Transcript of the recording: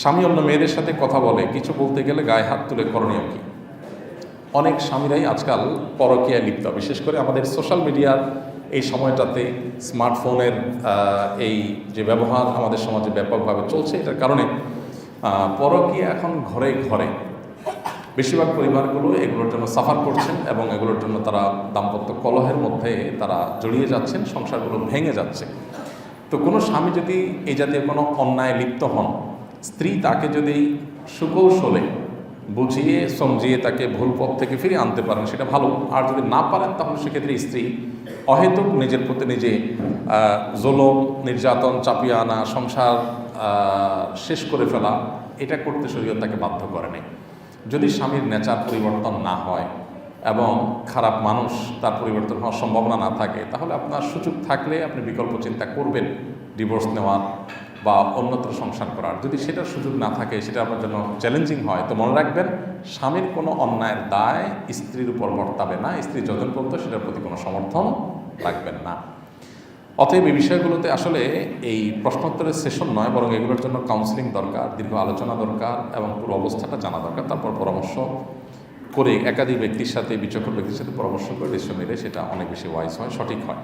স্বামী অন্য মেয়েদের সাথে কথা বলে, কিছু বলতে গেলে গায়ে হাত তুলে করণীয় কি? অনেক স্বামীরাই আজকাল পরকীয়ায় লিপ্ত, বিশেষ করে আমাদের সোশ্যাল মিডিয়ার এই সময়টাতে স্মার্টফোনের এই যে ব্যবহার আমাদের সমাজে ব্যাপকভাবে চলছে, এটার কারণে পরকীয়া এখন ঘরে ঘরে। বেশিরভাগ পরিবারগুলো এগুলোর জন্য সাফার করছেন এবং এগুলোর জন্য তারা দাম্পত্য কলহের মধ্যে তারা জড়িয়ে যাচ্ছেন, সংসারগুলো ভেঙে যাচ্ছে। তো কোনো স্বামী যদি এই জাতীয় কোনো অন্যায় লিপ্ত হন স্ত্রী তাকে যদি সুকৌশলে বুঝিয়ে, সমঝিয়ে তাকে ভুল পথ থেকে ফিরিয়ে আনতে পারেন, সেটা ভালো। আর যদি না পারেন, তাহলে সেক্ষেত্রে স্ত্রী অহেতুক নিজের প্রতি নিজে জুলুম, নির্যাতন চাপিয়ে আনা, সংসার শেষ করে ফেলা, এটা করতে শরীর তাকে বাধ্য করে নেই। যদি স্বামীর নেচার পরিবর্তন না হয় এবং খারাপ মানুষ তার পরিবর্তন হওয়ার সম্ভাবনা না থাকে, তাহলে আপনার সুযোগ থাকলে আপনি বিকল্প চিন্তা করবেন। ডিভোর্স নেওয়ার বা অন্যত্র সংসার করার। যদি সেটার সুযোগ না থাকে, সেটা আপনার জন্য চ্যালেঞ্জিং হয়, তো মনে রাখবেন, স্বামীর কোনো অন্যায়ের দায় স্ত্রীর উপর বর্তাবে না, স্ত্রী যতদিন পর্যন্ত সেটার প্রতি কোনো সমর্থন রাখবেন না। অতএব এই বিষয়গুলোতে আসলে এই প্রশ্নোত্তরের সেশন নয়, বরং এগুলোর জন্য কাউন্সিলিং দরকার, দীর্ঘ আলোচনা দরকার এবং পুরো অবস্থাটা জানা দরকার। তারপর পরামর্শ করে একাধিক ব্যক্তির সাথে, বিচক্ষণ ব্যক্তির সাথে পরামর্শ করে ডিসিশন নিলে সেটা অনেক বেশি ওয়াইজ হয়, সঠিক হয়।